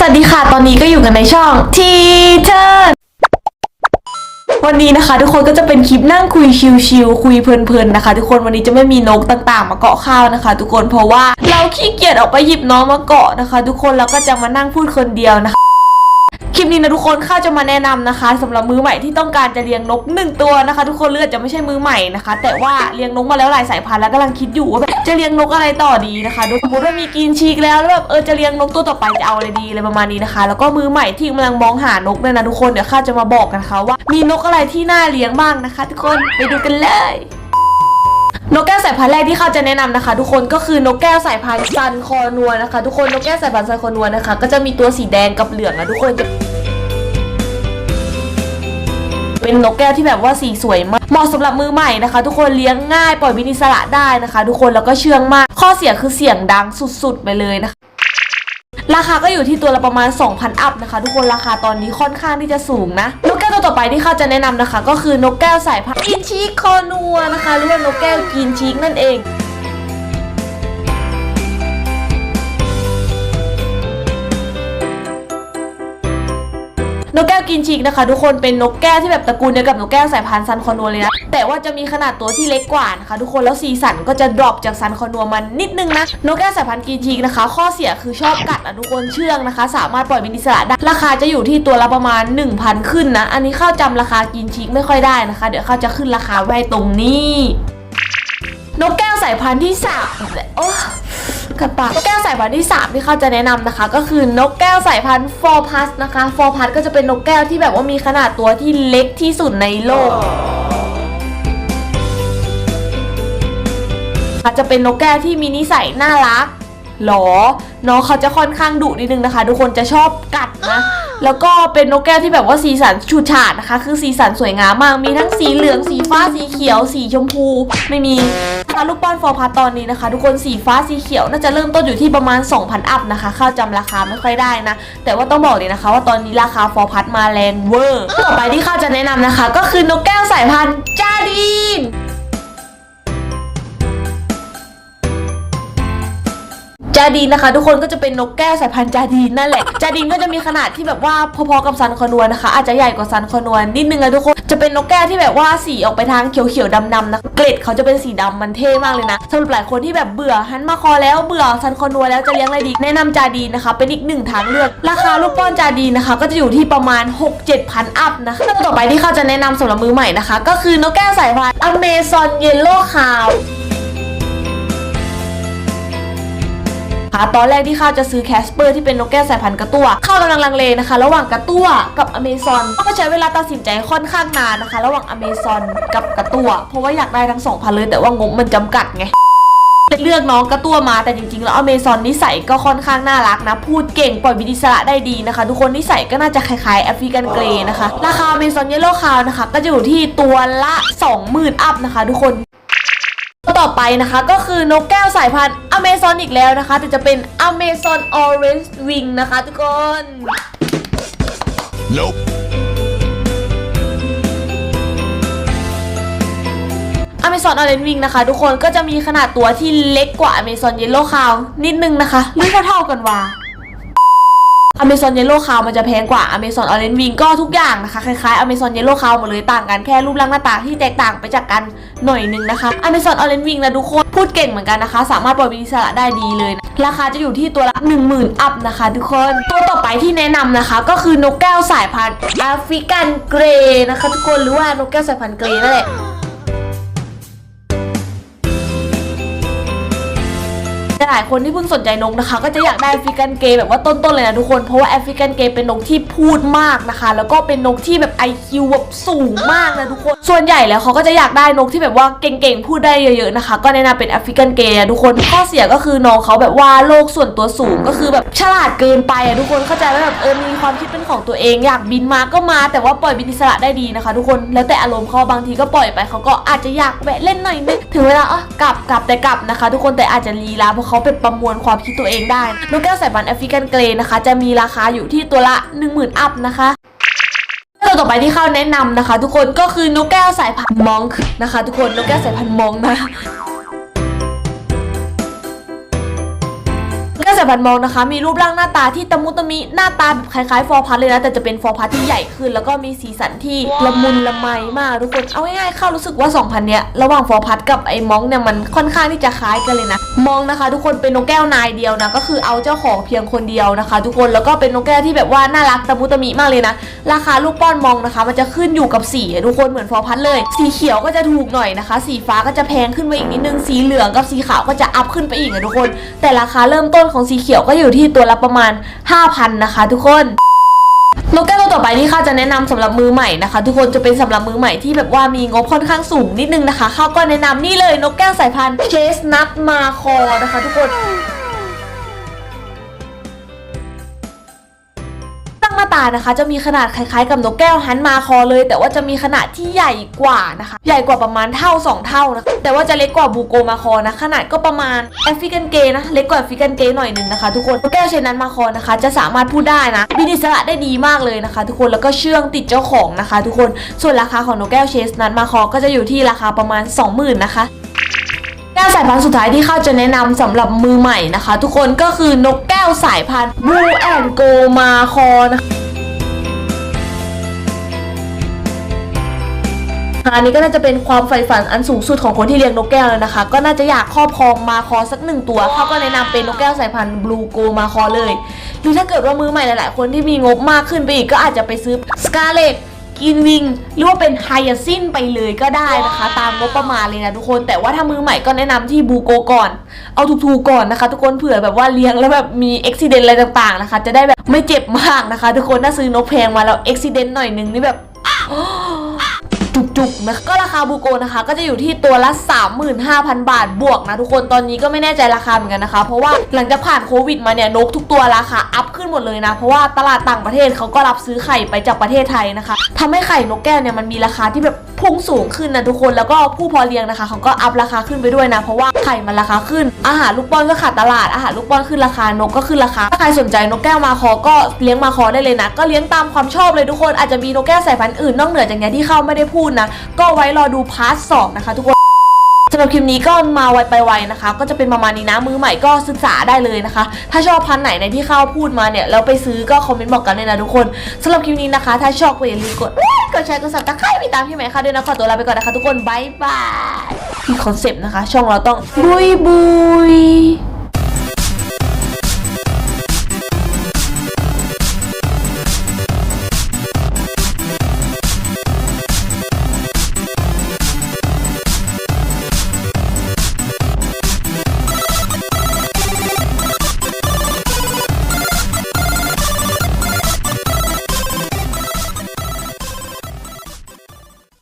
สวัสดีค่ะ ตอนนี้ก็อยู่กันในช่องทีเทอร์วันนี้นะคะ ทุกคนก็จะเป็นคลิปนั่งคุยชิวๆคุยเพลินๆนะคะ ทุกคนวันนี้จะไม่มีนกต่างๆ มาเกาะข้าวนะคะ ทุกคนเพราะว่าเราขี้เกียจออกไปหยิบน้องมาเกาะนะคะ ทุกคนแล้วก็จะมานั่งพูดคนเดียวนะคะ คลิปนี้นะทุกคนข้าจะมาแนะนำนะคะสำหรับมือใหม่ที่ต้องการจะเลี้ยงนกหนึ่งตัวนะคะ ทุกคนเลือดจะไม่ใช่มือใหม่นะคะ แต่ว่าเลี้ยงนกมาแล้วหลายสายพันธุ์แล้วกำลังคิดอยู่ว่าจะเลี้ยงนกอะไรต่อดีนะคะโดยสมมติว่ามีกินชีกแล้วแล้วแบบเออจะเลี้ยงนกตัวต่อไปจะเอาอะไรดีอะไรประมาณนี้นะคะ แล้วก็มือใหม่ที่กำลังมองหานกเนี่ยนะทุกคนเดี๋ยวข้าจะมาบอกกันค่ะว่า มีนกอะไรที่น่าเลี้ยงบ้างนะคะ ทุกคนไปดูกันเลยนกแก้วสายพันธุ์แรกที่เขาจะแนะนำนะคะ ทุกคนก็คือนกแก้วสายพันธุ์ซันคอนัวนะคะ ทุกคนนกแก้วสายพันธุ์ซันคอนัวนะคะ ก็จะมีตัวสีแดงกับเหลืองนะทุกคนจะ เป็นนกแก้วที่แบบว่าสีสวยมากเหมาะสำหรับมือใหม่นะคะ ทุกคนเลี้ยงง่ายปล่อยวินิสระได้นะคะ ทุกคนแล้วก็เชื่องมาก ข้อเสียคือเสียงดังสุดๆไปเลยนะคะราคาก็อยู่ที่ตัวละประมาณ 2,000 อัพนะคะ ทุกคนราคาตอนนี้ค่อนข้างที่จะสูงนะนกแก้วตัวต่อไปที่เขาจะแนะนำนะคะ ก็คือนกแก้วสายพันธุ์กินชีกคอนัวนะคะหรือว่านกแก้วกินชีกนั่นเอง นกแก้วกินชีกนะคะ ทุกคนเป็นนกแก้วที่แบบตระกูลเดียวกับนกแก้วสายพันธุ์ซันคอนัวเลยนะแต่ว่าจะมีขนาดตัวที่เล็กกว่านะคะทุกคนแล้วสีสันก็จะดรอปจากซันคอนัวมันนิดนึงนะนกแก้วสายพันธุ์กินชีกนะคะ ข้อเสียคือชอบกัดอะทุกคนเชื่องนะคะ สามารถปล่อยเป็นอิสระได้ราคาจะอยู่ที่ตัวละประมาณ 1,000 ขึ้นนะอันนี้ข้าวจำราคากินชีกไม่ค่อยได้นะคะ เดี๋ยวข้าวจะขึ้นราคาไว้ตรงนี้ นกแก้วสายพันธุ์ที่สามโอ้ กระปากนกแก้วสายพันธุ์ที่ 3 ที่เขาจะแนะนำนะคะ ก็คือนกแก้วสายพันธุ์ฟอร์พัสนะคะฟอร์พัสก็จะเป็นนกแก้วที่แบบว่ามีขนาดตัวที่เล็กที่สุดในโลกอาจจะเป็นนกแก้วที่มีนิสัยน่ารักหรอน้องเขาจะค่อนข้างดุนิดนึงนะคะ ทุกคนจะชอบกัดนะ แล้วก็เป็นนกแก้วที่แบบว่าสีสันฉูดฉาดนะคะ คือสีสันสวยงามมาก มีทั้งสีเหลือง สีฟ้า สีเขียว สีชมพู ไม่มี ราคาลูกป้อนฟอร์พาร์ตตอนนี้นะคะ ทุกคนสีฟ้าสีเขียวน่าจะเริ่มต้นอยู่ที่ประมาณ 2,000 อัพนะคะข้าวจำราคาไม่ค่อยได้นะ แต่ว่าต้องบอกเลยนะคะ ว่าตอนนี้ราคาฟอร์พัทมาแรงเวอร์ต่อไปที่ข้าวจะแนะนำนะคะ ก็คือนกแก้วสายพันธุ์จาดีน จาดีนนะคะ ทุกคนก็จะเป็นนกแก้วสายพันธุ์จาดีนนั่นแหละ จาดีนก็จะมีขนาดที่แบบว่าพอๆกับซันคอนวนะคะ อาจจะใหญ่กว่าซันคอนวนิดนึงนะทุกคนจะเป็นนกแก้วที่แบบว่าสีออกไปทางเขียวๆดำๆนะเกล็ดเขาจะเป็นสีดำมันเท่มากเลยนะสำหรับหลายคนที่แบบเบื่อฮันมาคอแล้วเบื่อซันคอนวแล้วจะเลี้ยงอะไรดี แนะนำจาดีนนะคะ เป็นอีกหนึ่งทางเลือก ราคาลูกป้อนจาดีนนะคะ ก็จะอยู่ที่ประมาณ 6-7พันอัพนะคะแล้วต่อไปที่เขาจะแนะนำสำหรับมือใหม่นะคะ ก็คือนกแก้วสายพันธุ์อเมซอนเยลโล่คาว ตอนแรกที่ข้าวจะซื้อแคสเปอร์ที่เป็นนกแก้วสายพันธุ์กระตั้วข้าวกำลังลังเลนะคะ ระหว่างกระตั้วกับอเมซอนก็ใช้เวลาตัดสินใจค่อนข้างนานนะคะ ระหว่างอเมซอนกับกระตั้วเพราะว่าอยากได้ทั้งสองพันเลยแต่ว่างบมันจำกัดไงเลือกน้องกระตั้วมาแต่จริงๆ แล้วอเมซอนนิสัยก็ค่อนข้างน่ารักนะ พูดเก่งปล่อยวิดิสระได้ดีนะคะ ทุกคนนิสัยก็น่าจะคล้ายๆแอฟริกันเกรย์นะคะ ราคาอเมซอนเยลโล่คาวนะคะ ก็จะอยู่ที่ตัวละ 20,000 อัพนะคะ ทุกคน ต่อไปนะคะก็คือนกแก้วสายพันธุ์อเมซอนอีกแล้วนะคะ แต่จะเป็นอเมซอนออเรนจ์วิงนะคะทุกคน Nope. อเมซอนออเรนจ์วิงนะคะ ทุกคนก็จะมีขนาดตัวที่เล็กกว่าอเมซอนเยลโล่คาวนิดนึงนะคะหรือเท่าๆกันว่า อเมซอนเยลโล่คาวมันจะแพงกว่าอเมซอนออเรนจ์วิงก็ทุกอย่างนะคะคล้ายๆอเมซอนเยลโล่คาวหมดเลยต่างกันแค่รูปร่างหน้าตาที่แตกต่างไปจากกันหน่อยนึงนะคะอเมซอนออเรนจ์วิงนะทุกคนพูดเก่งเหมือนกันนะคะ สามารถปล่อยวินิสระได้ดีเลยนะราคาจะอยู่ที่ตัวละ 10,000 อัพนะคะ ทุกคน ตัวต่อไปที่แนะนำนะคะ ก็คือนกแก้วสายพันธุ์แอฟริกันเกรย์นะคะ ทุกคนหรือว่านกแก้วสายพันธุ์เกรย์นั่นแหละ หลายคนที่เพิ่งสนใจนกนะคะ ก็จะอยากได้แอฟริกันเกย์แบบว่าต้นๆเลยนะทุกคนเพราะว่าแอฟริกันเกย์เป็นนกที่พูดมากนะคะ แล้วก็เป็นนกที่แบบ IQ แบบสูงมากนะทุกคน ส่วนใหญ่แล้วเขาก็จะอยากได้นกที่แบบว่าเก่งๆพูดได้เยอะๆนะคะ ก็แนะนำเป็นแอฟริกันเกย์ทุกคนข้อเสียก็คือน้องเขาแบบว่าโลกส่วนตัวสูงก็คือแบบฉลาดเกินไปอะทุกคนเข้าใจว่าแบบเออมีความคิดเป็นของตัวเองอยากบินมาก็มาแต่ว่าปล่อยบินอิสระได้ดีนะคะ ทุกคนแล้วแต่อารมณ์เขาบางทีก็ปล่อยไปเขาก็อาจจะอยากแวะเล่นหน่อยนึงถึงเวลาอะกลับกลับแต่กลับนะคะ ทุกคนแต่อาจจะลีลาเพราะเขาเป็นประมวลความคิดตัวเองได้นะนกแก้วสายพันธุ์แอฟริกันเกรย์นะคะ จะมีราคาอยู่ที่ตัวละ 10,000 อัพนะคะตัวต่อไปที่เข้าแนะนำนะคะ ทุกคนก็คือนกแก้วสายพันธุ์มองค์นะคะ ทุกคนนกแก้วสายพันธุ์มองค์นะ นกแก้วสายพันธุ์มองนะคะ มีรูปร่างหน้าตาที่ตะมุตะมิหน้าตาแบบคล้ายๆฟอร์พัทเลยนะ แต่จะเป็นฟอร์พัทที่ใหญ่ขึ้น แล้วก็มีสีสันที่ละมุนละไมมากทุกคนเอาง่ายๆเข้ารู้สึกว่า 2,000 เนี้ยระหว่างฟอร์พัทกับไอ้มองเนี่ยมันค่อนข้างที่จะคล้ายกันเลยนะ มองนะคะ ทุกคนเป็นนกแก้วนายเดียวนะก็คือเอาเจ้าของเพียงคนเดียวนะคะ ทุกคนแล้วก็เป็นนกแก้วที่แบบว่าน่ารักตะมุตะมิมากเลยนะ ราคาลูกป้อนมองนะคะ มันจะขึ้นอยู่กับสีอะทุกคนเหมือนฟอร์พัทเลย สีเขียวก็จะถูกหน่อยนะคะ สีฟ้าก็จะแพงขึ้นไปอีกนิดนึงสีเหลืองกับสีขาวก็จะอัพขึ้นไปอีกอะทุกคน แต่ราคาเริ่มต้นของสีเขียวก็อยู่ที่ตัวละประมาณ 5,000 นะคะทุกคนนกแก้วตัวต่อไปที่ข้าจะแนะนำสำหรับมือใหม่นะคะ ทุกคนจะเป็นสำหรับมือใหม่ที่แบบว่ามีงบค่อนข้างสูงนิดนึงนะคะข้าก็แนะนำนี่เลยนกแก้วสายพันธุ์เชสนัทมาคอนะคะ ทุกคนานะคะ จะมีขนาดคล้ายๆกับนกแก้วฮันมาคอเลย แต่ว่าจะมีขนาดที่ใหญ่กว่านะคะ ใหญ่กว่าประมาณเท่า 2 เท่านะะแต่ว่าจะเล็กกว่าบูโกมาคอนะขนาดก็ประมาณแอฟริกันเกนะเล็กกว่าแอฟริกันเกหน่อยหนึงนะคะ ทุกคนนกแก้วเชนนั้นมาคอนะคะ จะสามารถพูดได้นะบินอิสระได้ดีมากเลยนะคะ ทุกคนแล้วก็เชื่องติดเจ้าของนะคะ ทุกคนส่วนราคาของนกแก้วเชสนั้นมาคอก็จะอยู่ที่ราคาประมาณ 20,000นะคะแก้วสายพันธุ์สุดท้ายที่ข้าจะแนะนำสำหรับมือใหม่นะคะ ทุกคนก็คือนกแก้วสายพันธุ์ Blue and Go มาคอนะคะ อันนี้ก็น่าจะเป็นความใฝ่ฝันอันสูงสุดของคนที่เลี้ยงนกแก้วเลยนะคะ ก็น่าจะอยากครอบครองมาคอสักหนึ่งตัวเขาก็แนะนำเป็นนกแก้วสายพันธุ์ Blue Go มาคอเลยหรือถ้าเกิดว่ามือใหม่หลาย ๆ คนที่มีงบมากขึ้นไปอีกก็อาจจะไปซื้อ Scarlet กินวิงหรือว่าเป็นไฮยาซินไปเลยก็ได้นะคะ ตามงบประมาณเลยนะทุกคน แต่ว่าถ้ามือใหม่ก็แนะนำที่บูโกก่อน เอาถูกๆก่อนนะคะ ทุกคนเผื่อแบบว่าเลี้ยงแล้วแบบมีอุบิเหตุอะไรต่างๆนะคะ จะได้แบบไม่เจ็บมากนะคะ ทุกคนถ้าซื้อนกแพงมาแล้วอุบิเหตุหน่อยนึงนี่แบบ จุกนะก็ราคาบูโกนะคะก็จะอยู่ที่ตัวละ 35,000 บาทบวกนะทุกคนตอนนี้ก็ไม่แน่ใจราคาเหมือนกันนะคะ เพราะว่าหลังจากผ่านโควิดมาเนี่ยนกทุกตัวราคาอัพขึ้นหมดเลยนะ เพราะว่าตลาดต่างประเทศเขาก็รับซื้อไข่ไปจากประเทศไทยนะคะทำให้ไข่นกแก้วเนี่ยมันมีราคาที่แบบพุ่งสูงขึ้นนะทุกคนแล้วก็ผู้พอเลี้ยงนะคะเขาก็อัพราคาขึ้นไปด้วยนะ เพราะว่าไข่มันราคาขึ้น อาหารลูกป้อนก็ขาดตลาดอาหารลูกป้อนขึ้นราคานกก็ขึ้นราคาถ้าใครสนใจนกแก้วมาคอก็เลี้ยงมาคอได้เลยนะ ก็เลี้ยงตามความชอบเลยทุกคนอาจจะมีนกแก้วสายพันธุ์อื่นนอกเหนือจากนี้ที่เข้าไม่ได้พูดนะก็ไว้รอดูพาร์ทสองนะคะทุกคนสำหรับคลิปนี้ก็มาไวไปไวนะคะ ก็จะเป็นประมาณนี้นะมือใหม่ก็ศึกษาได้เลยนะคะ ถ้าชอบพันไหนในที่เข้าพูดมาเนี่ยแล้วไปซื้อก็คอมเมนต์บอกกันเลยนะทุกคนสำหรับคลิปนี้นะคะ ถ้าชอบก็อย่าลืมกดกดแชร์กดซับสไครต์ไปตามพี่ใหม่ค่ะด้วยนะขอตัวลาไปก่อนนะคะ ทุกคนบายบายที่คอนเซปต์นะคะ ช่องเราต้องบุยบุย